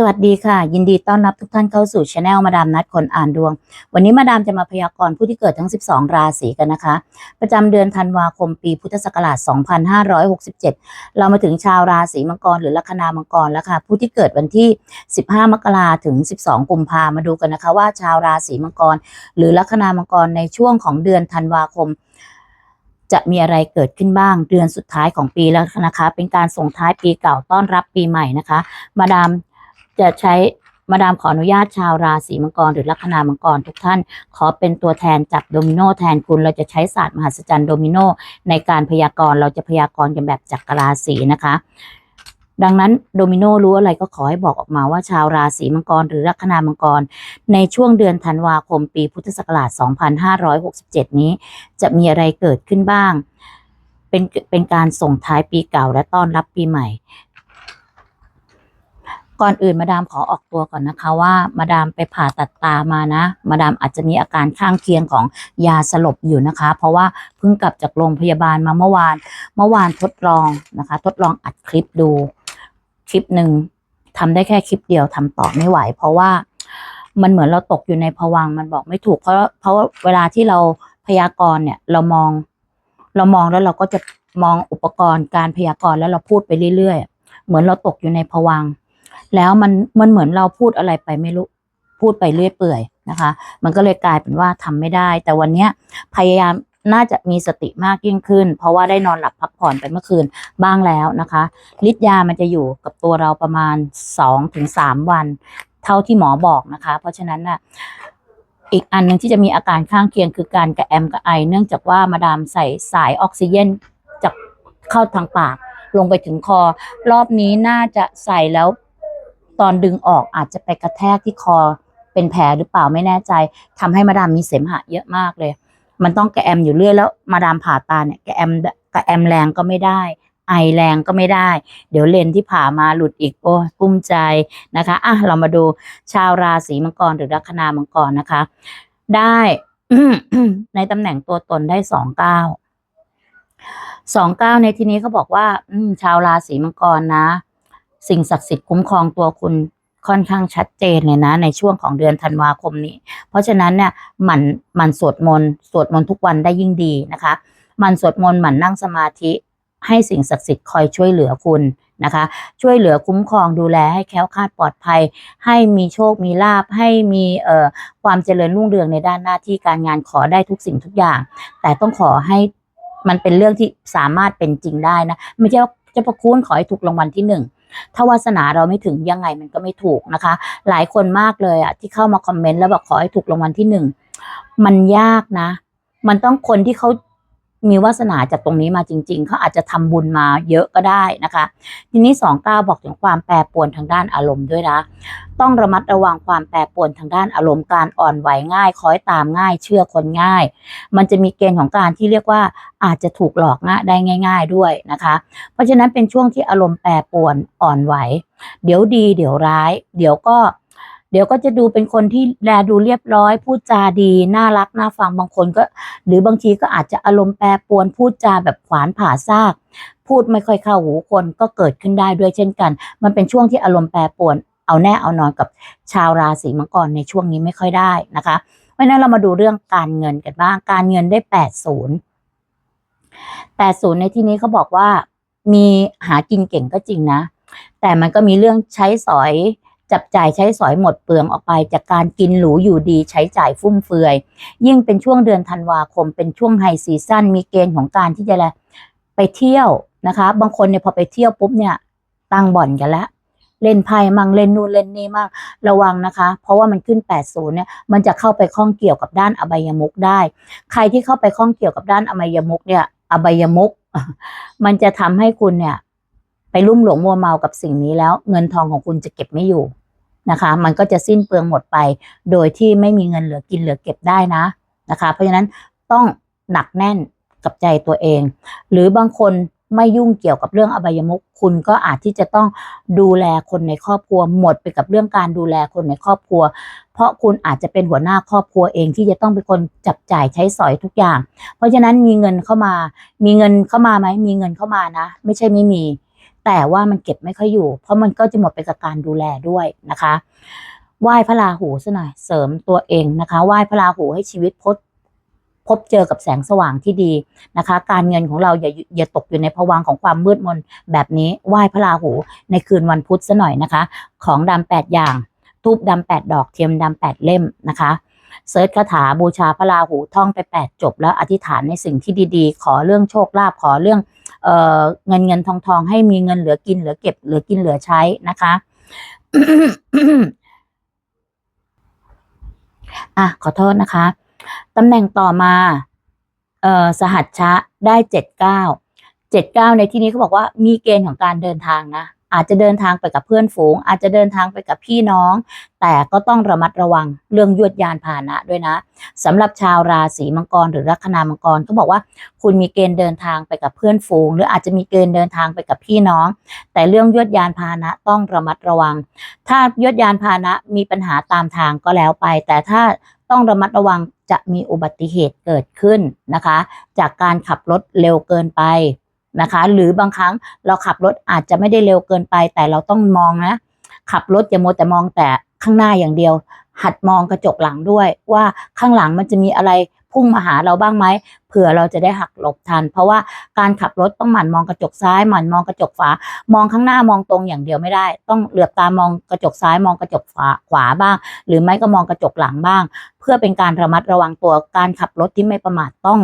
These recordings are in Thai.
สวัสดีค่ะ ยินดีต้อนรับทุกท่านเข้าสู่ช anel มาดามนัดคนอ่านดวง วันนี้มาดามจะมาพยากรณ์ผู้ที่เกิดทั้ง 12 ราศีกันนะคะ ประจำเดือนธันวาคมปีพุทธศักราช 2567 เรามาถึงชาวราศีมังกรหรือลัคนามังกรแล้วค่ะ ผู้ที่เกิดวันที่ 15 มกราถึง 12 กุมภามาดูกันนะคะ ว่าชาวราศีมังกร หรือลัคนามังกรในช่วงของเดือนธันวาคมจะมีอะไรเกิดขึ้นบ้างเดือนสุดท้ายของปีแล้วนะคะ เป็นการส่งท้ายปีเก่าต้อนรับปีใหม่นะคะ มาดาม จะใช้มาดามขออนุญาตชาวราศีมังกรหรือลัคนามังกรทุกท่าน ขอเป็นตัวแทนจับโดมิโนแทนคุณเราจะใช้ศาสตร์มหัศจรรย์โดมิโนในการพยากรณ์เราจะพยากรณ์กันแบบจักรราศีนะคะ ดังนั้นโดมิโนรู้อะไรก็ขอให้บอกออกมาว่าชาวราศีมังกรหรือลัคนามังกร ในช่วงเดือนธันวาคมปีพุทธศักราช 2567 นี้ จะมีอะไรเกิดขึ้นบ้างเป็นเป็นการส่งท้ายปีเก่าและต้อนรับปีใหม่ ก่อนอื่นมาดามขอออกตัวก่อนนะคะว่ามาดามไปผ่าตัดตามานะ มาดามอาจจะมีอาการข้างเคียงของยาสลบอยู่นะคะ เพราะว่าเพิ่งกลับจากโรงพยาบาลมาเมื่อวาน เมื่อวานทดลองนะคะ ทดลองอัดคลิปดู คลิปหนึ่งทำได้แค่คลิปเดียวทำต่อไม่ไหว เพราะว่ามันเหมือนเราตกอยู่ในภวังมันบอกไม่ถูก เพราะเพราะเวลาที่เราพยากรณ์เนี่ยเรามอง เรามองแล้วเราก็จะมองอุปกรณ์การพยากรณ์แล้วเราพูดไปเรื่อยๆ เหมือนเราตกอยู่ในภวัง แล้วมันมันเหมือนเราพูดอะไรไปไม่รู้พูดไปเรื่อยเปื่อยนะคะ มันก็เลยกลายเป็นว่าทำไม่ได้ แต่วันนี้พยายามน่าจะมีสติมากยิ่งขึ้น เพราะว่าได้นอนหลับพักผ่อนไปเมื่อคืนบ้างแล้วนะคะฤทธิ์ยามันจะอยู่กับตัวเราประมาณ2-3ถึง3วัน เท่าที่หมอบอกนะคะ เพราะฉะนั้นน่ะอีกอันหนึ่งที่จะมีอาการข้างเคียงคือการกระแอมกระไอ เนื่องจากว่ามาดามใส่สายออกซิเจนจากเข้าทางปาก ลงไปถึงคอ รอบนี้น่าจะใส่แล้ว ตอนดึงออกอาจจะไปกระแทกที่คอเป็นแผลหรือเปล่าไม่แน่ใจทำให้มาดามมีเสมหะเยอะมากเลย มันต้องกระแอมอยู่เรื่อยแล้วมาดามผ่าตาเนี่ยกระแอมกระแอมแรงก็ไม่ได้ ไอแรงก็ไม่ได้ เดี๋ยวเลนที่ผ่ามาหลุดอีกโอ้กุ้มใจนะคะอะเรามาดูชาวราศีมังกรหรือลัคนามังกรนะคะ ได้ในตำแหน่งตัวตนได้สองเก้าสองเก้าในที่นี้เขาบอกว่าอืชาวราศีมังกรนะ สิ่งศักดิ์สิทธิ์คุ้มครองตัวคุณค่อนข้างชัดเจนเลยนะ ในช่วงของเดือนธันวาคมนี้ เพราะฉะนั้นเนี่ยหมันหมันสวดมนต์สวดมนต์ทุกวันได้ยิ่งดีนะคะหมันสวดมนต์หมันนั่งสมาธิให้สิ่งศักดิ์สิทธิ์คอยช่วยเหลือคุณนะคะ ช่วยเหลือคุ้มครองดูแลให้แคล้วคลาดปลอดภัย ให้มีโชคมีลาภให้มีเอ่อความเจริญรุ่งเรืองในด้านหน้าที่การงานขอได้ทุกสิ่งทุกอย่าง แต่ต้องขอให้มันเป็นเรื่องที่สามารถเป็นจริงได้นะ ไม่ใช่ว่าเจะประคุณขอให้ถูกรางวัลที่หนึ่ง ถ้าวาสนาเราไม่ถึงยังไงมันก็ไม่ถูกนะคะ หลายคนมากเลยอะที่เข้ามาคอมเมนต์แล้วบอกขอให้ถูกรางวัลที่หนึ่งมันยากนะ มันต้องคนที่เขา มีวาสนาจากตรงนี้มาจริง ๆ เขาอาจจะทำบุญมาเยอะก็ได้นะคะ ทีนี้สองเก้าบอกถึงความแปรปรวนทางด้านอารมณ์ด้วยนะ ต้องระมัดระวังความแปรปรวนทางด้านอารมณ์การอ่อนไหวง่ายคอยตามง่าย เชื่อคนง่าย มันจะมีเกณฑ์ของการที่เรียกว่าอาจจะถูกหลอกง่ายได้ง่าย ๆด้วยนะคะ เพราะฉะนั้นเป็นช่วงที่อารมณ์แปรปรวนอ่อนไหว เดี๋ยวดี เดี๋ยวร้าย เดี๋ยวก็ เดี๋ยวก็จะดูเป็นคนที่แลดูเรียบร้อย พูดจาดี น่ารักน่าฟังบางคนก็ หรือบางทีก็อาจจะอารมณ์แปรปรวนพูดจาแบบขวานผ่าซาก พูดไม่ค่อยเข้าหูคนก็เกิดขึ้นได้ด้วยเช่นกัน มันเป็นช่วงที่อารมณ์แปรปรวนเอาแน่เอานอนกับชาวราศีมังกรในช่วงนี้ไม่ค่อยได้นะคะเพราะฉะนั้นเรามาดูเรื่องการเงินกันบ้าง การเงินได้แปดศูนย์แปดศูนย์ในที่นี้เขาบอกว่ามีหากินเก่งก็จริงนะ แต่มันก็มีเรื่องใช้สอย จับจ่ายใช้สอยหมดเปลืองออกไป จากการกินหรูอยู่ดีใช้จ่ายฟุ่มเฟือย ยิ่งเป็นช่วงเดือนธันวาคม เป็นช่วงไฮซีซั่นมีเกณฑ์ของการที่จะไปเที่ยวนะคะ บางคนเนี่ยพอไปเที่ยวปุ๊บเนี่ยตั้งบ่อนกันแล้วเล่นไพ่มั่งเล่นนู่นเล่นนี่มั่งระวังนะคะ เพราะว่ามันขึ้น 80 เนี่ย มันจะเข้าไปข้องเกี่ยวกับด้านอบายมุกได้ ใครที่เข้าไปข้องเกี่ยวกับด้านอบายมุกเนี่ย อบายมุก มันจะทำให้คุณเนี่ย ไปลุ่มหลงมัวเมากับสิ่งนี้แล้ว เงินทองของคุณจะเก็บไม่อยู่ นะคะ มันก็จะสิ้นเปลืองหมดไป โดยที่ไม่มีเงินเหลือกินเหลือเก็บได้นะนะคะ เพราะฉะนั้นต้องหนักแน่นกับใจตัวเอง หรือบางคนไม่ยุ่งเกี่ยวกับเรื่องอบายมุขคุณก็อาจที่จะต้องดูแลคนในครอบครัวหมดไปกับเรื่องการดูแลคนในครอบครัว เพราะคุณอาจจะเป็นหัวหน้าครอบครัวเองที่จะต้องเป็นคนจับจ่ายใช้สอยทุกอย่าง เพราะฉะนั้นมีเงินเข้ามา มีเงินเข้ามาไหมมีเงินเข้ามานะ ไม่ใช่ไม่มี แต่ว่ามันเก็บไม่ค่อยอยู่ เพราะมันก็จะหมดไปกับการดูแลด้วยนะคะไหว้พระราหูซะหน่อยเสริมตัวเองนะคะไหว้พระราหูให้ชีวิตพบพบเจอกับแสงสว่างที่ดีนะคะ การเงินของเราอย่าอย่าตกอยู่ในภวังของความมืดมนแบบนี้ไหว้พระราหูในคืนวันพุธซะหน่อยนะคะ ของดำแปดอย่างทูบดำแปดดอกเทียมดำแปดเล่มนะคะเซิร์ชคาถาบูชาพระราหูท่องไปแปดจบแล้วอธิษฐานในสิ่งที่ดีๆ ขอเรื่องโชคลาภขอเรื่อง เเงินเงินทองทองให้มีเงินเหลือกินเหลือเก็บเหลือกินเหลือใช้นะคะอะขอโทษนะคะตำแหน่งต่อมาเอ่อสหัชชะได้เจ็ดเก้าเจ็ดเก้าในที่นี้เขาบอกว่ามีเกณฑ์ของการเดินทางนะ อาจจะเดินทางไปกับเพื่อนฝูง อาจจะเดินทางไปกับพี่น้อง แต่ก็ต้องระมัดระวังเรื่องยวดยานพาหนะด้วยนะสำหรับชาวราศีมังกรหรือลัคนามังกรเขาบอกว่า คุณมีเกณฑ์เดินทางไปกับเพื่อนฝูง หรืออาจจะมีเกณฑ์เดินทางไปกับพี่น้อง แต่เรื่องยวดยานพาหนะต้องระมัดระวัง ถ้ายวดยานพาหนะมีปัญหาตามทางก็แล้วไป แต่ถ้าต้องระมัดระวังจะมีอุบัติเหตุเกิดขึ้นนะคะ จากการขับรถเร็วเกินไป นะคะ หรือบางครั้งเราขับรถอาจจะไม่ได้เร็วเกินไป แต่เราต้องมองนะ ขับรถอย่ามัวแต่มองแต่ข้างหน้าอย่างเดียว หัดมองกระจกหลังด้วย ว่าข้างหลังมันจะมีอะไรพุ่งมาหาเราบ้างไหมเผื่อเราจะได้หักหลบทัน เพราะว่าการขับรถต้องหมั่นมองกระจกซ้ายหมั่นมองกระจกฝามองข้างหน้ามองตรงอย่างเดียวไม่ได้ ต้องเหลือบตามองกระจกซ้ายมองกระจกฝาขวาบ้าง หรือไม่ก็มองกระจกหลังบ้าง เพื่อเป็นการระมัดระวังตัวการขับรถที่ไม่ประมาทต้อง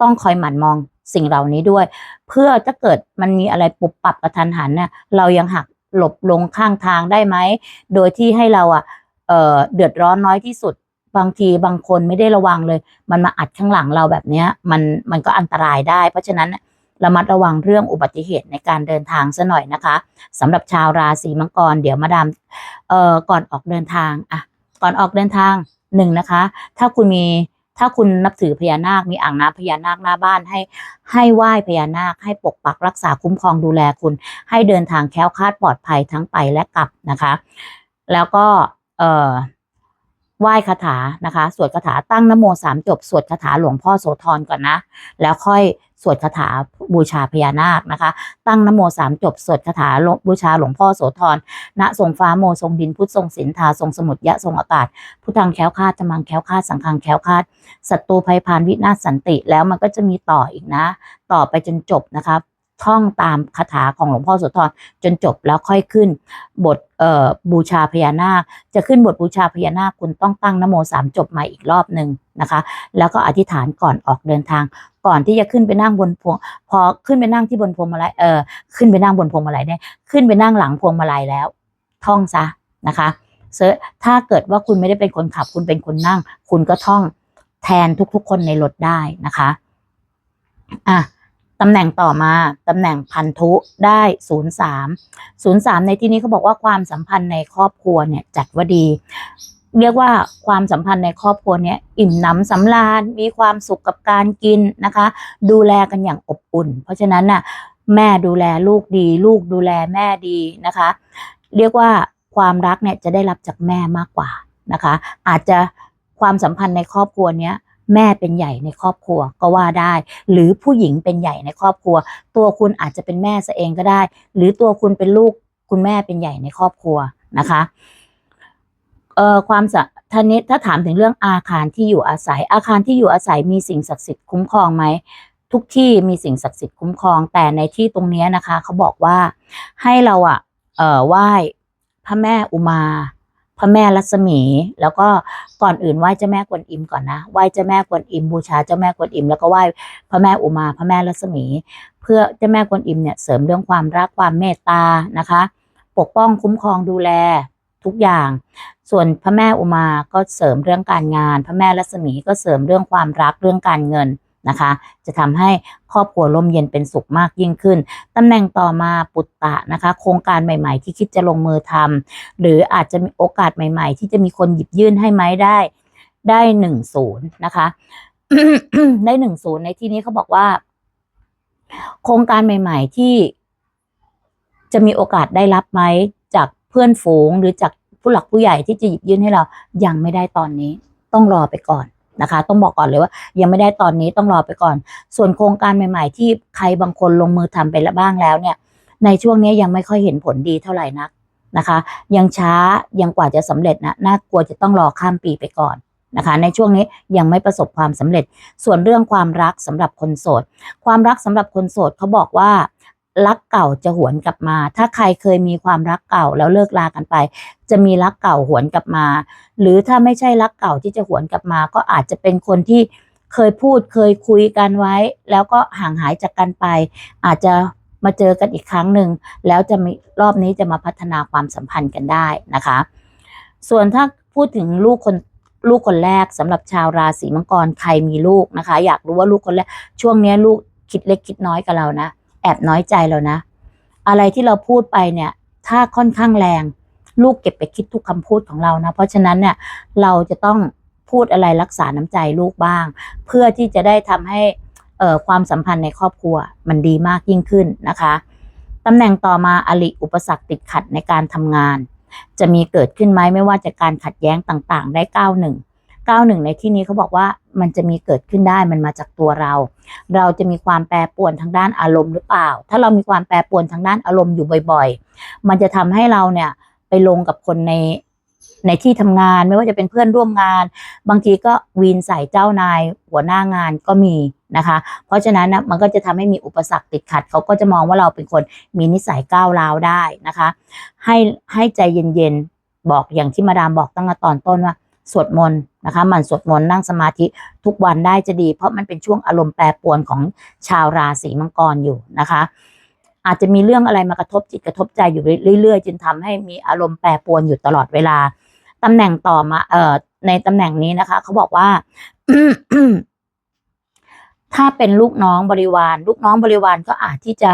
ต้องคอยหมั่นมอง สิ่งเหล่านี้ด้วย เพื่อถ้าเกิดมันมีอะไรปุบปรับกระทันหันเนี่ยเรายังหักหลบลงข้างทางได้ไหม โดยที่ให้เราอะเออเดือดร้อนน้อยที่สุด บางทีบางคนไม่ได้ระวังเลย มันมาอัดข้างหลังเราแบบเนี้ยมันมันก็อันตรายได้ เพราะฉะนั้นระมัดระวังเรื่องอุบัติเหตุในการเดินทางซะหน่อยนะคะสำหรับชาวราศีมังกร เดี๋ยวมาดามเอ่อก่อนออกเดินทางอะก่อนออกเดินทางหนึ่งนะคะ ถ้าคุณมี ถ้าคุณนับถือพญานาค มีอ่างน้ำพญานาคหน้าบ้านให้ ให้ไหว้พญานาค ให้ปกปักรักษาคุ้มครองดูแลคุณ ให้เดินทางแคล้วคลาดปลอดภัยทั้งไปและกลับนะคะ แล้วก็เอ่อ ไหว้คาถานะคะ สวดคาถาตั้งนโมสามจบ สวดคาถาหลวงพ่อโสธรก่อนนะ แล้วค่อยสวดคาถาบูชาพญานาคนะคะ ตั้งนโมสามจบ สวดคาถาบูชาหลวงพ่อโสธรณทรงฟ้าโมทรงดินพุทธทรงศิลทาทรงสมุทรยะทรงอากาศพุทธังแคล้วคาดธรรมังแคล้วคาดสังฆังแคล้วคาดศัตรูภัยพานวินาศสันติแล้วมันก็จะมีต่ออีกนะ ต่อไปจนจบนะคะ ท่องตามคาถาของหลวงพ่อโสธรจนจบแล้วค่อยขึ้น บทเอ่อบูชาพญานาค จะขึ้นบทบูชาพญานาคคุณต้องตั้งนโมสามจบใหม่อีกรอบหนึ่งนะคะ แล้วก็อธิษฐานก่อนออกเดินทาง ก่อนที่จะขึ้นไปนั่งบนพวง พอขึ้นไปนั่งที่บนพวงมาลัยเออขึ้นไปนั่งบนพวงมาลัยเนี่ยขึ้นไปนั่งหลังพวงมาลัยแล้ว ท่องซะนะคะเซถ้าเกิดว่าคุณไม่ได้เป็นคนขับ คุณเป็นคนนั่ง คุณก็ท่องแทนทุกๆ คนในรถได้นะคะอะ ตำแหน่งต่อมาตำแหน่งพันธุได้ศูนย์สามศูนย์สามในที่นี้เขาบอกว่าความสัมพันธ์ในครอบครัวเนี่ยจัดว่าดี เรียกว่าความสัมพันธ์ในครอบครัวเนี่ยอิ่มหนำสำราญมีความสุขกับการกินนะคะ ดูแลกันอย่างอบอุ่น เพราะฉะนั้นน่ะแม่ดูแลลูกดี ลูกดูแลแม่ดีนะคะ เรียกว่าความรักเนี่ยจะได้รับจากแม่มากกว่านะคะ อาจจะความสัมพันธ์ในครอบครัวเนี้ย แม่เป็นใหญ่ในครอบครัวก็ว่าได้ หรือผู้หญิงเป็นใหญ่ในครอบครัว ตัวคุณอาจจะเป็นแม่ซะเองก็ได้ หรือตัวคุณเป็นลูกคุณแม่เป็นใหญ่ในครอบครัวนะคะเอ่อความสะท่านี้ถ้าถามถึงเรื่องอาคารที่อยู่อาศัย อาคารที่อยู่อาศัยมีสิ่งศักดิ์สิทธิ์คุ้มครองไหมทุกที่มีสิ่งศักดิ์สิทธิ์คุ้มครอง แต่ในที่ตรงนี้นะคะ เขาบอกว่าให้เราอะเอ่อไหว้พระแม่อุมา พระแม่รัศมี แล้วก็ก่อนอื่นไหว้เจ้าแม่กวนอิมก่อนนะไหว้เจ้าแม่กวนอิมบูชาเจ้าแม่กวนอิมแล้วก็ไหว้พระแม่อุมาพระแม่รัศมี เพื่อเจ้าแม่กวนอิมเนี่ยเสริมเรื่องความรักความเมตตานะคะ ปกป้องคุ้มครองดูแลทุกอย่าง ส่วนพระแม่อุมาก็เสริมเรื่องการงาน พระแม่รัศมีก็เสริมเรื่องความรักเรื่องการเงิน นะคะ จะทำให้ครอบครัวร่มเย็นเป็นสุขมากยิ่งขึ้นตำแหน่งต่อมาปุตตะนะคะ โครงการใหม่ ๆ ที่คิดจะลงมือทำหรืออาจจะมีโอกาสใหม่ ๆ ที่จะมีคนหยิบยื่นให้ไหมได้ได้หนึ่งศูนย์นะคะ ได้หนึ่งศูนย์ในที่นี้เขาบอกว่า โครงการใหม่ ๆ ที่จะมีโอกาสได้รับไหมจากเพื่อนฝูงหรือจากผู้หลักผู้ใหญ่ที่จะหยิบยื่นให้เรายังไม่ได้ตอนนี้ ต้องรอไปก่อน นะคะ ต้องบอกก่อนเลยว่า ยังไม่ได้ตอนนี้ต้องรอไปก่อน ส่วนโครงการใหม่ ๆ ที่ใครบางคนลงมือทำไปแล้วบ้างแล้วเนี่ย ในช่วงนี้ยังไม่ค่อยเห็นผลดีเท่าไหร่นักนะคะ ยังช้ายังกว่าจะสำเร็จนะน่ากลัวจะต้องรอข้ามปีไปก่อนนะคะ ในช่วงนี้ยังไม่ประสบความสำเร็จ ส่วนเรื่องความรักสำหรับคนโสด ความรักสำหรับคนโสดเขาบอกว่า รักเก่าจะหวนกลับมา ถ้าใครเคยมีความรักเก่าแล้วเลิกลากันไป จะมีรักเก่าหวนกลับมา หรือถ้าไม่ใช่รักเก่าที่จะหวนกลับมา ก็อาจจะเป็นคนที่เคยพูดเคยคุยกันไว้ แล้วก็ห่างหายจากกันไป อาจจะมาเจอกันอีกครั้งหนึ่งแล้วจะมีรอบนี้จะมาพัฒนาความสัมพันธ์กันได้นะคะ ส่วนถ้าพูดถึงลูกคนลูกคนแรกสำหรับชาวราศีมังกรใครมีลูกนะคะ อยากรู้ว่าลูกคนแรกช่วงนี้ลูกคิดเล็กคิดน้อยกับเรานะ แอบน้อยใจเรานะ อะไรที่เราพูดไปเนี่ย ถ้าค่อนข้างแรง ลูกเก็บไปคิดทุกคำพูดของเรานะ เพราะฉะนั้นเนี่ยเราจะต้องพูดอะไรรักษาน้ำใจลูกบ้าง เพื่อที่จะได้ทำให้เอ่อความสัมพันธ์ในครอบครัวมันดีมากยิ่งขึ้นนะคะตำแหน่งต่อมาอลิอุปสรรคติดขัดในการทำงาน จะมีเกิดขึ้นไหมไม่ว่าจากการขัดแย้งต่างๆ ได้ 91 91 ในที่นี้เขาบอกว่า มันจะมีเกิดขึ้นได้มันมาจากตัวเรา เราจะมีความแปรปรวนทางด้านอารมณ์หรือเปล่า ถ้าเรามีความแปรปรวนทางด้านอารมณ์อยู่บ่อย ๆ มันจะทำให้เราเนี่ยไปลงกับคนในในที่ทำงานไม่ว่าจะเป็นเพื่อนร่วมงาน บางทีก็วีนใส่เจ้านายหัวหน้างานก็มีนะคะ เพราะฉะนั้นนะมันก็จะทำให้มีอุปสรรคติดขัด เขาก็จะมองว่าเราเป็นคนมีนิสัยก้าวร้าวได้นะคะ ให้ให้ใจเย็นๆบอกอย่างที่มาดามบอกตั้งแต่ตอนต้นว่า สวดมนต์ นะคะหมันสวดมนต์นั่งสมาธิทุกวันได้จะดี เพราะมันเป็นช่วงอารมณ์แปรปรวนของชาวราศีมังกรอยู่นะคะอาจจะมีเรื่องอะไรมากระทบจิตกระทบใจอยู่เรื่อยๆจนทำให้มีอารมณ์แปรปรวนอยู่ตลอดเวลาตำแหน่งต่อมา เอ่อ ในตำแหน่งนี้นะคะ เขาบอกว่า ถ้าเป็นลูกน้องบริวาร ลูกน้องบริวารก็อาจที่จะ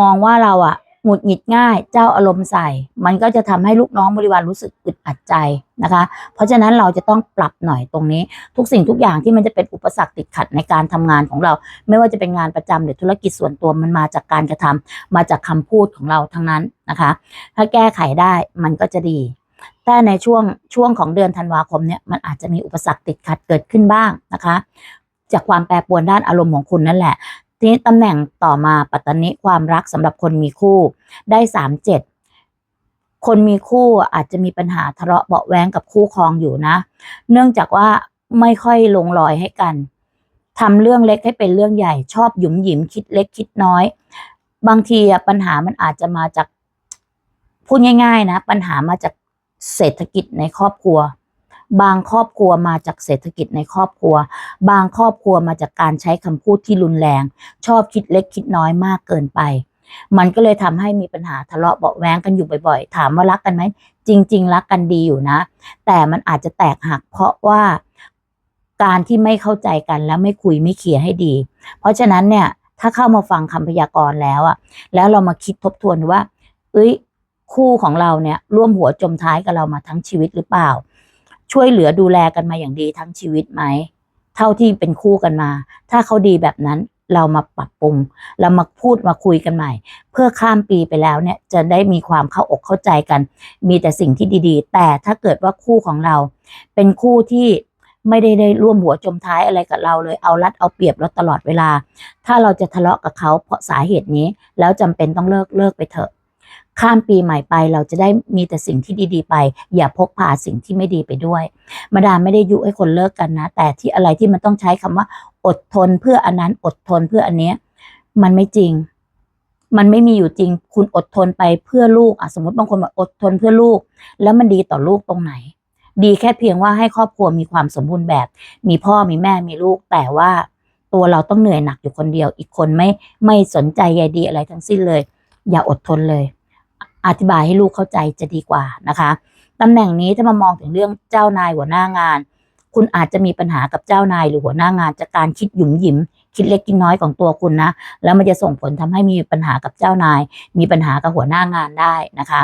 มองว่าเราอะ หงุดหงิดง่าย เจ้าอารมณ์ใส่ มันก็จะทำให้ลูกน้องบริวารรู้สึกอึดอัดใจนะคะ เพราะฉะนั้นเราจะต้องปรับหน่อยตรงนี้ ทุกสิ่งทุกอย่างที่มันจะเป็นอุปสรรคติดขัดในการทำงานของเรา ไม่ว่าจะเป็นงานประจำหรือธุรกิจส่วนตัวมันมาจากการกระทำมาจากคำพูดของเราทั้งนั้นนะคะ ถ้าแก้ไขได้มันก็จะดีแต่ในช่วงช่วงของเดือนธันวาคมเนี่ยมันอาจจะมีอุปสรรคติดขัดเกิดขึ้นบ้างนะคะ จากความแปรปรวนด้านอารมณ์ของคุณนั่นแหละ ทีนี้ตำแหน่งต่อมาปัตตานิความรักสำหรับคนมีคู่ได้สามเจ็ดคนมีคู่อาจจะมีปัญหาทะเลาะเบาแว้งกับคู่ครองอยู่นะ เนื่องจากว่าไม่ค่อยลงรอยให้กันทำเรื่องเล็กให้เป็นเรื่องใหญ่ชอบหยุมหยิมคิดเล็กคิดน้อย บางทีปัญหามันอาจจะมาจากพูดง่าย ๆ นะ ปัญหามาจากเศรษฐกิจในครอบครัว บางครอบครัวมาจากเศรษฐกิจในครอบครัว บางครอบครัวมาจากการใช้คำพูดที่รุนแรง ชอบคิดเล็กคิดน้อยมากเกินไป มันก็เลยทำให้มีปัญหาทะเลาะเบาะแว้งกันอยู่บ่อยๆ ถามว่ารักกันไหม จริง ๆ รักกันดีอยู่นะ แต่มันอาจจะแตกหักเพราะว่าการที่ไม่เข้าใจกันแล้วไม่คุยไม่เคลียร์ให้ดี เพราะฉะนั้นเนี่ยถ้าเข้ามาฟังคำพยากรณ์แล้วอะแล้วเรามาคิดทบทวนว่า เอ้ย คู่ของเราเนี่ยร่วมหัวจมท้ายกับเรามาทั้งชีวิตหรือเปล่า ช่วยเหลือดูแลกันมาอย่างดีทั้งชีวิตไหม เท่าที่เป็นคู่กันมา ถ้าเขาดีแบบนั้นเรามาปรับปรุง เรามาพูดมาคุยกันใหม่ เพื่อข้ามปีไปแล้วเนี่ยจะได้มีความเข้าอกเข้าใจกัน มีแต่สิ่งที่ดีๆ แต่ถ้าเกิดว่าคู่ของเรา เป็นคู่ที่ไม่ได้ได้ร่วมหัวจมท้ายอะไรกับเราเลยเอารัดเอาเปรียบเราตลอดเวลา ถ้าเราจะทะเลาะกับเขาเพราะสาเหตุนี้ แล้วจำเป็นต้องเลิกเลิกไปเถอะ ข้ามปีใหม่ไปเราจะได้มีแต่สิ่งที่ดีๆ ไป อย่าพกพาสิ่งที่ไม่ดีไปด้วย มาดามไม่ได้ยุให้คนเลิกกันนะ แต่ที่อะไรที่มันต้องใช้คำว่า อดทนเพื่ออันนั้นอดทนเพื่ออันเนี้ยมันไม่จริง มันไม่มีอยู่จริง คุณอดทนไปเพื่อลูกอะสมมติบางคนบอกอดทนเพื่อลูก แล้วมันดีต่อลูกตรงไหน ดีแค่เพียงว่าให้ครอบครัวมีความสมบูรณ์แบบ มีพ่อมีแม่มีลูก แต่ว่าตัวเราต้องเหนื่อยหนักอยู่คนเดียว อีกคนไม่ไม่สนใจใยดีอะไรทั้งสิ้นเลย อย่าอดทนเลย อธิบายให้ลูกเข้าใจจะดีกว่านะคะตำแหน่งนี้ถ้ามามองถึงเรื่องเจ้านายหัวหน้างาน คุณอาจจะมีปัญหากับเจ้านายหรือหัวหน้างานจากการคิดหยุมหยิม คิดเล็กคิดน้อยของตัวคุณนะ แล้วมันจะส่งผลทำให้มีปัญหากับเจ้านาย มีปัญหากับหัวหน้างานได้นะคะ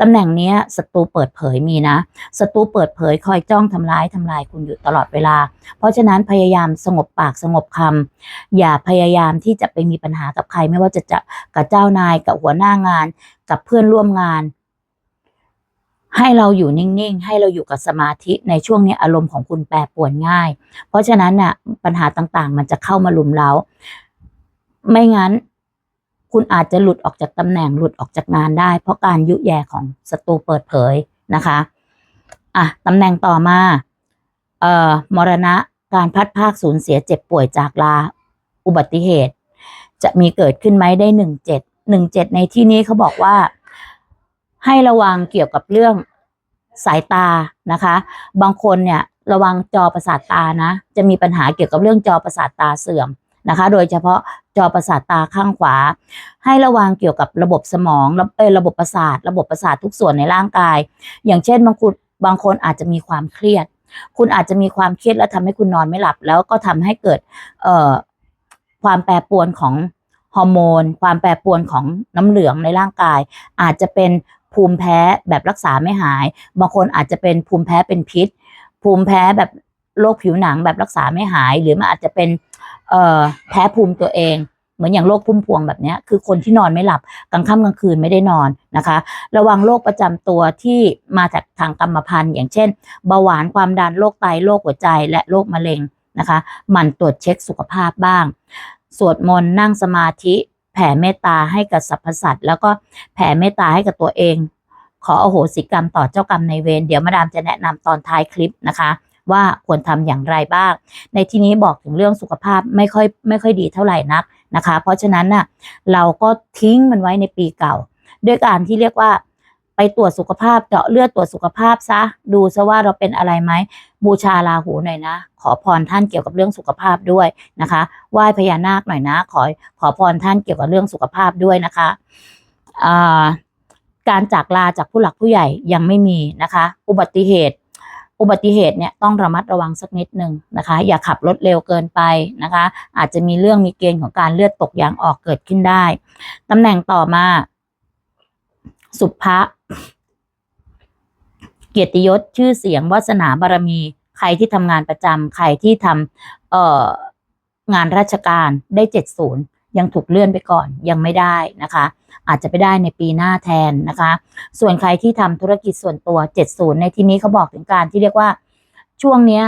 ตำแหน่งเนี้ยศัตรูเปิดเผยมีนะศัตรูเปิดเผยคอยจ้องทำร้ายทำลายคุณอยู่ตลอดเวลา เพราะฉะนั้นพยายามสงบปากสงบคำอย่าพยายามที่จะไปมีปัญหากับใคร ไม่ว่าจะจะกับเจ้านายกับหัวหน้างาน กับเพื่อนร่วมงาน ให้เราอยู่นิ่งๆ ให้เราอยู่กับสมาธิในช่วงนี้อารมณ์ของคุณแปรปรวนง่าย เพราะฉะนั้นน่ะปัญหาต่างๆ มันจะเข้ามาลุมเร้า ไม่งั้น คุณอาจจะหลุดออกจากตำแหน่งหลุดออกจากงานได้ เพราะการยุแย่ของศัตรูเปิดเผยนะคะอะตำแหน่งต่อมาเอ่อมรณะการพัดภาคสูญเสียเจ็บป่วยจากลาอุบัติเหตุ จะมีเกิดขึ้นไหมได้หนึ่งเจ็ดหนึ่งเจ็ดในที่นี้เขาบอกว่า ให้ระวังเกี่ยวกับเรื่องสายตานะคะ บางคนเนี่ยระวังจอประสาทตานะ จะมีปัญหาเกี่ยวกับเรื่องจอประสาทตาเสื่อมนะคะ โดยเฉพาะจอประสาทตาข้างขวา ให้ระวังเกี่ยวกับระบบสมองระเออระบบประสาท ระบบประสาททุกส่วนในร่างกาย อย่างเช่นบางคนบางคนอาจจะมีความเครียด คุณอาจจะมีความเครียดแล้วทำให้คุณนอนไม่หลับ แล้วก็ทำให้เกิดเอ่อความแปรปรวนของฮอร์โมน ความแปรปรวนของน้ำเหลืองในร่างกาย อาจจะเป็น ภูมิแพ้แบบรักษาไม่หาย บางคนอาจจะเป็นภูมิแพ้เป็นพิษ ภูมิแพ้แบบโรคผิวหนังแบบรักษาไม่หาย หรือมันอาจจะเป็นเอ่อแพ้ภูมิตัวเองเหมือนอย่างโรคพุ่มพวงแบบนี้คือคนที่นอนไม่หลับกลางค่ำกลางคืนไม่ได้นอนนะคะ ระวังโรคประจำตัวที่มาจากทางกรรมพันธุ์ อย่างเช่น เบาหวานความดันโรคไตโรคหัวใจ และโรคมะเร็งนะคะหมั่นตรวจเช็คสุขภาพบ้าง สวดมนต์นั่งสมาธิ แผ่เมตตาให้กับสรรพสัตว์แล้วก็แผ่เมตตาให้กับตัวเอง ขออโหสิกรรมต่อเจ้ากรรมในเวรเดี๋ยวมาดามจะแนะนำตอนท้ายคลิปนะคะ ว่าควรทำอย่างไรบ้าง ในที่นี้บอกถึงเรื่องสุขภาพไม่ค่อยไม่ค่อยดีเท่าไหร่นักนะคะ เพราะฉะนั้นน่ะเราก็ทิ้งมันไว้ในปีเก่า ด้วยการที่เรียกว่า ไปตรวจสุขภาพเจาะเลือดตรวจสุขภาพซะ ดูซะว่าเราเป็นอะไรไหม บูชาราหูหน่อยนะ ขอพรท่านเกี่ยวกับเรื่องสุขภาพด้วยนะคะไหว้พญานาคหน่อยนะ ขอขอพรท่านเกี่ยวกับเรื่องสุขภาพด้วยนะคะอ่าการจากลาจากผู้หลักผู้ใหญ่ยังไม่มีนะคะ อุบัติเหตุอุบัติเหตุเนี่ยต้องระมัดระวังสักนิดหนึ่งนะคะ อย่าขับรถเร็วเกินไปนะคะ อาจจะมีเรื่องมีเกณฑ์ของการเลือดตกยางออกเกิดขึ้นได้ตำแหน่งต่อมา สุภะ เกียรติยศชื่อเสียงวาสนาบารมี ใครที่ทำงานประจำใครที่ทำเอ่องานราชการได้เจ็ดศูนย์ยังถูกเลื่อนไปก่อนยังไม่ได้นะคะ อาจจะไปได้ในปีหน้าแทนนะคะ ส่วนใครที่ทำธุรกิจส่วนตัว 70 ในที่นี้เขาบอกถึงการที่เรียกว่าช่วงเนี้ย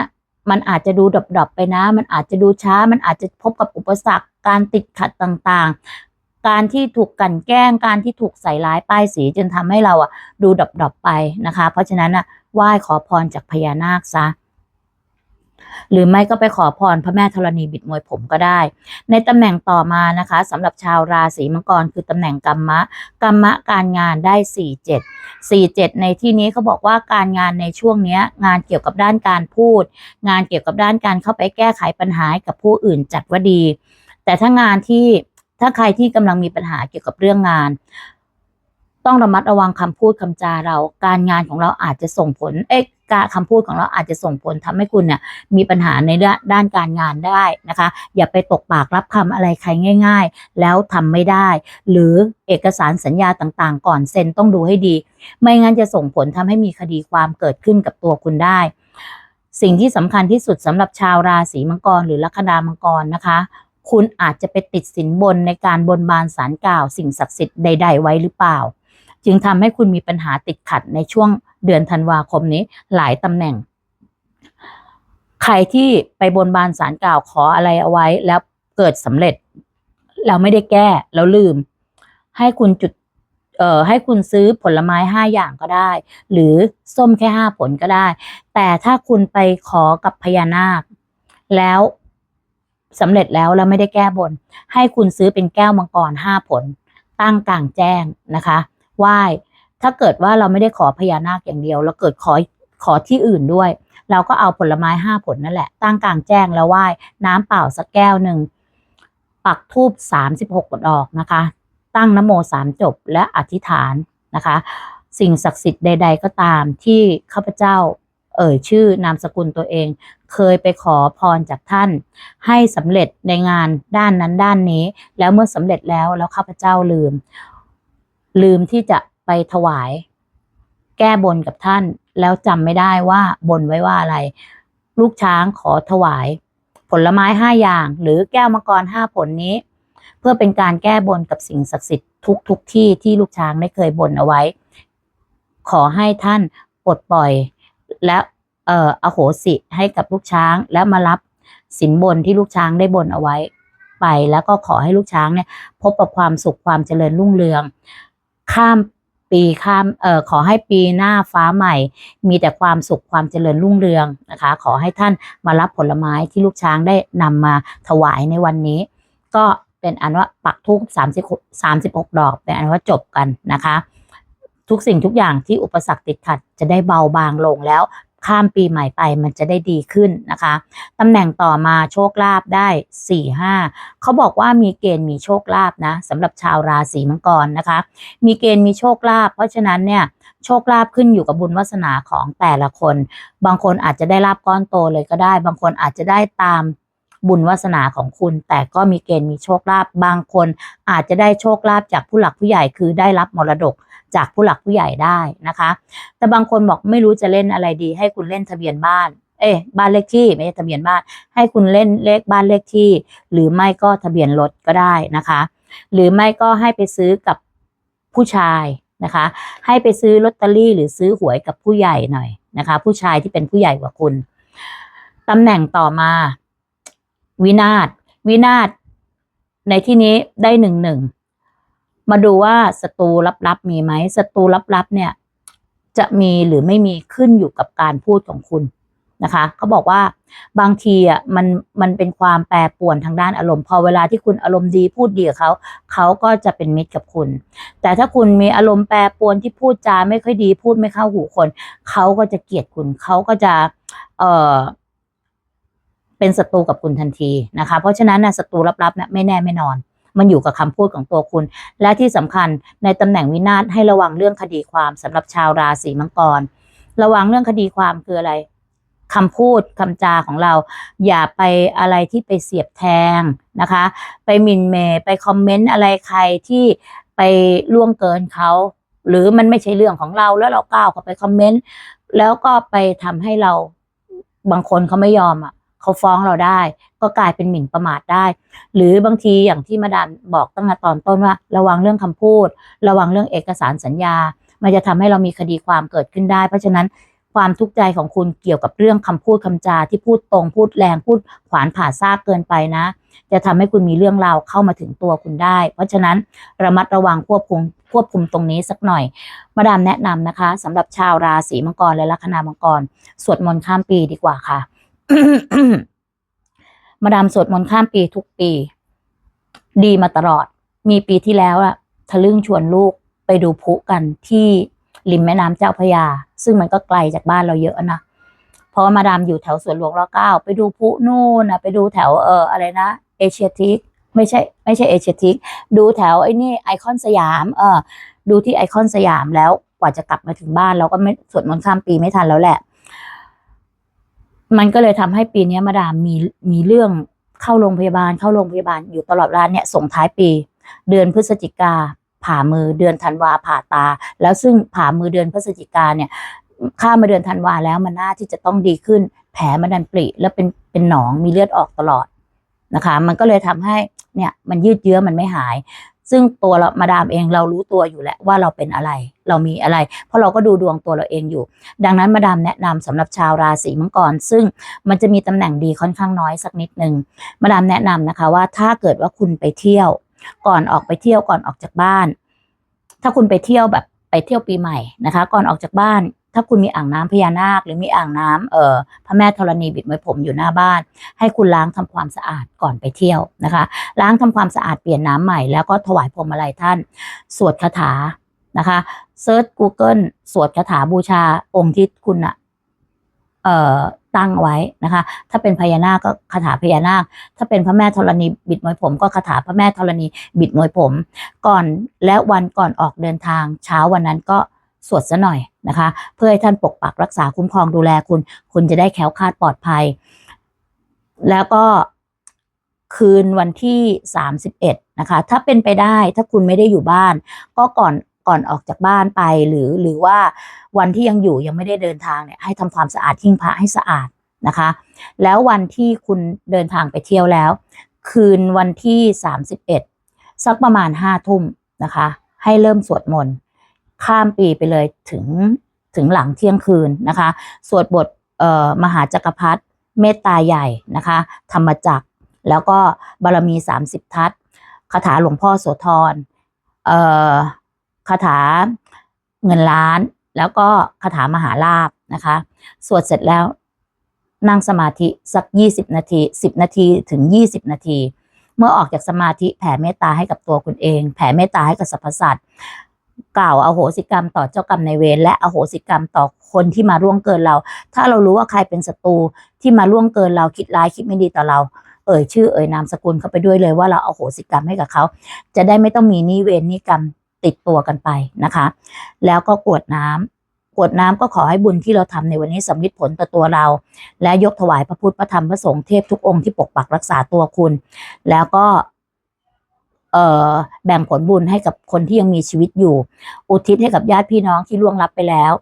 มันอาจจะดูดรอปๆไปนะ มันอาจจะดูช้า มันอาจจะพบกับอุปสรรคการติดขัดต่างๆ การที่ถูกกลั่นแกล้งการที่ถูกใส่ร้ายป้ายสีจนทำให้เราอะดูดรอปๆไปนะคะ เพราะฉะนั้นอะไหว้ขอพรจากพญานาคซะหรือไม่ก็ไปขอพรพระแม่ธรณีบิดมวยผมก็ได้ ในตำแหน่งต่อมานะคะสำหรับชาวราศีมังกรคือตำแหน่งกรรมะกรรมะการงานได้ 47 47 ในที่นี้เขาบอกว่าการงานในช่วงเนี้ยงานเกี่ยวกับด้านการพูด งานเกี่ยวกับด้านการเข้าไปแก้ไขปัญหากับผู้อื่นจัดว่าดี แต่ถ้างานที่ ถ้าใครที่กำลังมีปัญหาเกี่ยวกับเรื่องงาน ต้องระมัดระวังคำพูดคำจาเรา การงานของเราอาจจะส่งผล เอ๊ะการคำพูดของเราอาจจะส่งผลทำให้คุณเนี่ยมีปัญหาในด้านด้านการงานได้นะคะ อย่าไปตกปากรับคำอะไรใครง่าย ๆ แล้วทำไม่ได้ หรือเอกสารสัญญาต่างๆ ก่อนเซ็นต้องดูให้ดี ไม่งั้นจะส่งผลทำให้มีคดีความเกิดขึ้นกับตัวคุณได้ สิ่งที่สำคัญที่สุดสำหรับชาวราศีมังกรหรือลัคนามังกรนะคะ คุณอาจจะไปติดสินบนในการบนบานสารกล่าว สิ่งศักดิ์สิทธิ์ใด ๆ ไว้หรือเปล่า จึงทำให้คุณมีปัญหาติดขัดในช่วงเดือนธันวาคมนี้หลายตำแหน่ง ใครที่ไปบนบานสารกล่าวขออะไรเอาไว้แล้วเกิดสำเร็จ เราไม่ได้แก้แล้วลืม ให้คุณจุดเอ่อให้คุณซื้อผลไม้ห้าอย่างก็ได้ หรือส้มแค่ห้าผลก็ได้ แต่ถ้าคุณไปขอกับพญานาค แล้ว สำเร็จแล้วแล้วไม่ได้แก้บน ให้คุณซื้อเป็นแก้วมังกรห้าผล ตั้งกลางแจ้งนะคะไหว้ถ้าเกิดว่าเราไม่ได้ขอพญานาคอย่างเดียวเราเกิดขอขอที่อื่นด้วย เราก็เอาผลไม้ห้าผลนั่นแหละ ตั้งกลางแจ้งแล้วไหว้น้ำเปล่าสักแก้วหนึ่งปักทูบสามสิบหกดอกนะคะ ตั้งนโมสามจบและอธิษฐานนะคะ สิ่งศักดิ์สิทธิ์ใด ๆ ก็ตามที่ข้าพเจ้า เอ่ยชื่อนามสกุลตัวเอง เคยไปขอพรจากท่าน ให้สำเร็จในงานด้านนั้นด้านนี้ แล้วเมื่อสำเร็จแล้วแล้วข้าพเจ้าลืม ลืมที่จะไปถวาย แก้บนกับท่าน แล้วจำไม่ได้ว่าบนไว้ว่าอะไร ลูกช้างขอถวาย ผลไม้ห้าอย่าง หรือแก้วมังกรห้าผลนี้ เพื่อเป็นการแก้บนกับสิ่งศักดิ์สิทธิ์ทุกทุกที่ที่ลูกช้างได้เคยบนเอาไว้ ขอให้ท่านปลดปล่อย และเอ่ออโหสิให้กับลูกช้างแล้วมารับสินบนที่ลูกช้างได้บนเอาไว้ไป แล้วก็ขอให้ลูกช้างเนี่ยพบกับความสุขความเจริญรุ่งเรือง ข้ามปีข้ามเอ่อขอให้ปีหน้าฟ้าใหม่ มีแต่ความสุขความเจริญรุ่งเรืองนะคะ ขอให้ท่านมารับผลไม้ที่ลูกช้างได้นำมาถวายในวันนี้ ก็เป็นอันว่าปักทูป36 36ดอกเป็นอันว่าจบกันนะคะ ทุกสิ่งทุกอย่างที่อุปสรรคติดขัดจะได้เบาบางลงแล้วข้ามปีใหม่ไปมันจะได้ดีขึ้นนะคะตำแหน่งต่อมาโชคลาภได้4 5เขาบอกว่ามีเกณฑ์มีโชคลาภนะสำหรับชาวราศีมังกรนะคะ มีเกณฑ์มีโชคลาภเพราะฉะนั้นเนี่ยโชคลาภขึ้นอยู่กับบุญวาสนาของแต่ละคน บางคนอาจจะได้ลาบก้อนโตเลยก็ได้ บางคนอาจจะได้ตามบุญวาสนาของคุณ แต่ก็มีเกณฑ์มีโชคลาภบางคนอาจจะได้โชคลาภจากผู้หลักผู้ใหญ่คือได้รับมรดก จากผู้หลักผู้ใหญ่ได้นะคะ แต่บางคนบอกไม่รู้จะเล่นอะไรดี ให้คุณเล่นทะเบียนบ้าน เอ๊บ้านเลขที่ไม่ใช่ทะเบียนบ้าน ให้คุณเล่นเลขบ้านเลขที่ หรือไม่ก็ทะเบียนรถก็ได้นะคะ หรือไม่ก็ให้ไปซื้อกับผู้ชายนะคะ ให้ไปซื้อลอตเตอรี่ หรือซื้อหวยกับผู้ใหญ่หน่อยนะคะ ผู้ชายที่เป็นผู้ใหญ่กว่าคุณตำแหน่งต่อมา วินาศวินาศในที่นี้ได้หนึ่งหนึ่ง มาดูว่าศัตรูลับๆมีไหมศัตรูลับๆเนี่ย จะมีหรือไม่มีขึ้นอยู่กับการพูดของคุณนะคะเขาบอกว่าบางทีอะมันมันเป็นความแปรปรวนทางด้านอารมณ์ พอเวลาที่คุณอารมณ์ดีพูดดีกับเขาเขาก็จะเป็นมิตรกับคุณ แต่ถ้าคุณมีอารมณ์แปรปรวนที่พูดจาไม่ค่อยดีพูดไม่เข้าหูคนเขาก็จะเกลียดคุณเขาก็จะเอ่อเป็นศัตรูกับคุณทันทีนะคะ เพราะฉะนั้นนะศัตรูลับๆเนี่ยไม่แน่ไม่นอน มันอยู่กับคำพูดของตัวคุณ และที่สำคัญในตำแหน่งวินาศให้ระวังเรื่องคดีความสำหรับชาวราศีมังกร ระวังเรื่องคดีความคืออะไรคำพูดคำจาของเรา อย่าไปอะไรที่ไปเสียบแทงนะคะ ไปมินเมย์ไปคอมเมนต์อะไรใครที่ไปล่วงเกินเขาหรือมันไม่ใช่เรื่องของเราแล้วเราก้าวเข้าไปคอมเมนต์แล้วก็ไปทำให้เราบางคนเขาไม่ยอมอะ เขาฟ้องเราได้ ก็กลายเป็นหมิ่นประมาทได้ หรือบางทีอย่างที่มาดามบอกตั้งแต่ตอนต้นว่า ระวังเรื่องคำพูด ระวังเรื่องเอกสารสัญญา มันจะทำให้เรามีคดีความเกิดขึ้นได้ เพราะฉะนั้นความทุกข์ใจของคุณเกี่ยวกับเรื่องคำพูดคำจาที่พูดตรงพูดแรงพูดขวานผ่าซากเกินไปนะ จะทำให้คุณมีเรื่องราวเข้ามาถึงตัวคุณได้ เพราะฉะนั้นระมัดระวังควบคุมควบคุมตรงนี้สักหน่อย มาดามแนะนำนะคะสำหรับชาวราศีมังกรและลัคนามังกร สวดมนต์ข้ามปีดีกว่าค่ะ มาดามสวดมนต์ข้ามปีทุกปี ดีมาตลอด มีปีที่แล้วอะทะลึ่งชวนลูกไปดูพุกันที่ริมแม่น้ำเจ้าพระยา ซึ่งมันก็ไกลจากบ้านเราเยอะนะเพราะมาดามอยู่แถวสวนหลวงรอเก้าไปดูพุนู่นนะไปดูแถวเอออะไรนะเอเชียทิกไม่ใช่ ไม่ใช่เอเชียทิกดูแถวไอ้นี่ไอคอนสยาม เออดูที่ไอคอนสยามแล้วกว่าจะกลับมาถึงบ้านเราก็ไม่สวดมนต์ข้ามปีไม่ทันแล้วแหละ มันก็เลยทำให้ปีนี้มาดามมีมีเรื่องเข้าโรงพยาบาลเข้าโรงพยาบาลอยู่ตลอดเวลาเนี่ยส่งท้ายปี เดือนพฤศจิกาผ่ามือเดือนธันวาผ่าตา แล้วซึ่งผ่ามือเดือนพฤศจิกาเนี่ยข้ามาเดือนธันวาแล้วมันน่าที่จะต้องดีขึ้น แผลมันดันปริแล้วเป็นเป็นหนองมีเลือดออกตลอดนะคะ มันก็เลยทำให้เนี่ยมันยืดเยื้อมันไม่หาย ซึ่งตัวเรามาดามเองเรารู้ตัวอยู่แล้วว่าเราเป็นอะไร เรามีอะไร เพราะเราก็ดูดวงตัวเราเองอยู่ ดังนั้นมาดามแนะนำสำหรับชาวราศีมังกร ซึ่งมันจะมีตำแหน่งดีค่อนข้างน้อยสักนิดหนึ่งมาดามแนะนำนะคะว่าถ้าเกิดว่าคุณไปเที่ยว ก่อนออกไปเที่ยวก่อนออกจากบ้าน ถ้าคุณไปเที่ยวแบบไปเที่ยวปีใหม่นะคะ ก่อนออกจากบ้าน ถ้าคุณมีอ่างน้ำพญานาค หรือมีอ่างน้ำเอ่อพระแม่ธรณีบิดมวยผมอยู่หน้าบ้าน ให้คุณล้างทำความสะอาดก่อนไปเที่ยวนะคะ ล้างทำความสะอาดเปลี่ยนน้ำใหม่แล้วก็ถวายพวงมาลัยท่าน สวดคาถานะคะเซิร์ช Google สวดคาถาบูชาองค์ที่คุณอะเอ่อตั้งไว้นะคะ ถ้าเป็นพญานาคก็คาถาพญานาค ถ้าเป็นพระแม่ธรณีบิดมวยผม ก็คาถาพระแม่ธรณีบิดมวยผม ก่อนและวันก่อนออกเดินทาง เช้าวันนั้นก็สวดซะหน่อย นะคะ เพื่อให้ท่านปกปักรักษาคุ้มครองดูแลคุณ คุณจะได้แคล้วคาดปลอดภัย แล้วก็คืนวันที่สามสิบเอ็ดนะคะ ถ้าเป็นไปได้ถ้าคุณไม่ได้อยู่บ้าน ก็ก่อนก่อนออกจากบ้านไปหรือหรือว่าวันที่ยังอยู่ยังไม่ได้เดินทางเนี่ยให้ทำความสะอาดทิ้งพระให้สะอาดนะคะ แล้ววันที่คุณเดินทางไปเที่ยวแล้ว คืนวันที่สามสิบเอ็ดสักประมาณห้าทุ่มนะคะ ให้เริ่มสวดมนต์ ข้ามปีไปเลยถึงถึงหลังเที่ยงคืนนะคะ สวดบทมหาจักรพรรดิเมตตาใหญ่นะคะ ธรรมจักร แล้วก็บารมี 30 ทัศคาถาหลวงพ่อโสธรเอคาถาเงินล้าน แล้วก็คาถามหาลาบนะคะ สวดเสร็จแล้วนั่งสมาธิสัก 20 นาที 10 นาทีถึง 20 นาที เมื่อออกจากสมาธิแผ่เมตตาให้กับตัวคุณเอง แผ่เมตตาให้กับสรรพสัตว์ กล่าวอโหสิกรรมต่อเจ้ากรรมในเวรและอโหสิกรรมต่อคนที่มาร่วงเกินเรา ถ้าเรารู้ว่าใครเป็นศัตรูที่มาล่วงเกินเราคิดร้ายคิดไม่ดีต่อเรา เอ่ยชื่อเอ่ยนามสกุลเข้าไปด้วยเลยว่าเราเอาโหสิกรรมให้กับเขา จะได้ไม่ต้องมีนี้เวรนี้กรรมติดตัวกันไปนะคะ แล้วก็กวดน้ำกวดน้ำก็ขอให้บุญที่เราทำในวันนี้สำลิดผลต่อตัวเรา และยกถวายพระพุทธพระธรรมพระสงฆ์เทพทุกองค์ที่ปกปักรักษาตัวคุณ แล้วก็ แบ่งผลบุญให้กับคนที่ยังมีชีวิตอยู่ อุทิศให้กับญาติพี่น้องที่ล่วงลับไปแล้ว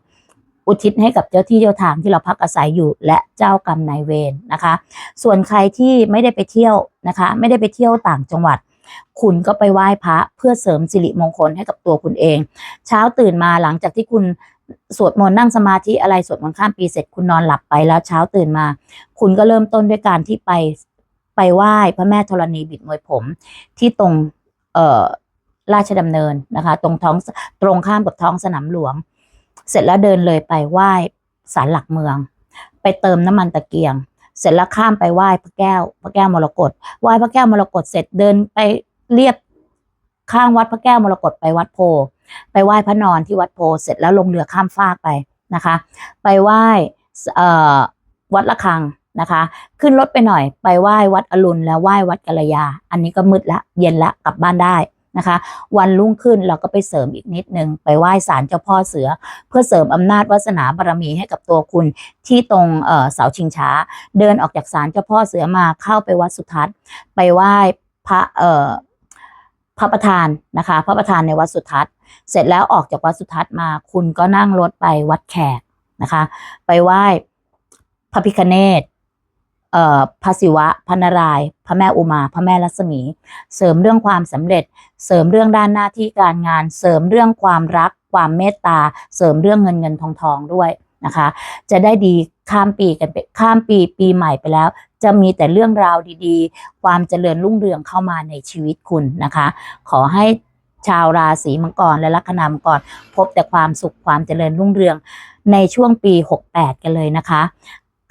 อุทิศให้กับเจ้าที่เจ้าทางที่เราพักอาศัยอยู่ และเจ้ากรรมนายเวรนะคะ ส่วนใครที่ไม่ได้ไปเที่ยวนะคะ ไม่ได้ไปเที่ยวต่างจังหวัด คุณก็ไปไหว้พระเพื่อเสริมสิริมงคลให้กับตัวคุณเอง เช้าตื่นมาหลังจากที่คุณสวดมนต์นั่งสมาธิอะไรสวดมนต์ข้ามปีเสร็จคุณนอนหลับไปแล้วเช้าตื่นมา คุณก็เริ่มต้นด้วยการที่ไปไปไหว้พระแม่ธรณีบิดมวยผมที่ตรง เอ่อราชดำเนินนะคะ ตรงท้องตรงข้ามกับท้องสนามหลวง เสร็จแล้วเดินเลยไปไหว้ศาลหลักเมือง ไปเติมน้ำมันตะเกียง เสร็จแล้วข้ามไปไหว้พระแก้ว พระแก้วมรกตไหว้พระแก้วมรกตเสร็จเดินไปเรียบข้างวัดพระแก้วมรกตไปวัดโพ ไปไหว้พระนอนที่วัดโพเสร็จแล้วลงเรือข้ามฟากไปนะคะ ไปไหว้วัดละคัง นะคะ ขึ้นรถไปหน่อยไปไหว้วัดอรุณแล้วไหว้วัดกัลยา อันนี้ก็มืดละเย็นละกลับบ้านได้นะคะ วันรุ่งขึ้นเราก็ไปเสริมอีกนิดนึง ไปไหว้ศาลเจ้าพ่อเสือ เพื่อเสริมอำนาจวาสนาบารมีให้กับตัวคุณที่ตรงเสาชิงช้า เดินออกจากศาลเจ้าพ่อเสือมาเข้าไปวัดสุทัศน์ ไปไหว้พระเอ่อพระประธานนะคะ พระประธานในวัดสุทัศน์ เสร็จแล้วออกจากวัดสุทัศน์มา คุณก็นั่งรถไปวัดแขกนะคะ ไปไหว้พระพิคเนต พระศิวะพระนารายณ์พระแม่อุมา พระแม่ลักษมี เสริมเรื่องความสำเร็จ เสริมเรื่องด้านหน้าที่การงาน เสริมเรื่องความรัก ความเมตตา เสริมเรื่องเงินเงินทองทองด้วยนะคะ จะได้ดีข้ามปีกันไปข้ามปีปีใหม่ไปแล้ว จะมีแต่เรื่องราวดีๆ ความเจริญรุ่งเรืองเข้ามาในชีวิตคุณนะคะ ขอให้ชาวราศีมังกรและลัคนามังกรพบแต่ความสุขความเจริญรุ่งเรืองในช่วงปี 68 กันเลยนะคะ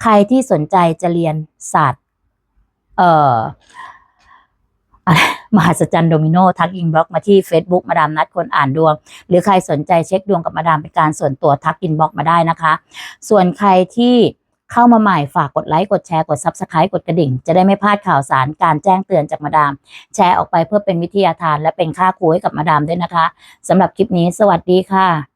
ใครที่สนใจจะเรียนศาสตร์ เอ่อมหัศจรรย์โดมิโนทักอินบล็อกมาที่ Facebook มาดามนัดคนอ่านดวง หรือใครสนใจเช็คดวงกับมาดามเป็นการส่วนตัวทักอินบล็อกมาได้นะคะ ส่วนใครที่เข้ามาใหม่ฝากกดไลค์กดแชร์กด Subscribe กดกระดิ่ง จะได้ไม่พลาดข่าวสารการแจ้งเตือนจากมาดาม แชร์ออกไปเพื่อเป็นวิทยาทาน และเป็นค่าครูให้กับมาดามด้วยนะคะสำหรับคลิปนี้ สวัสดีค่ะ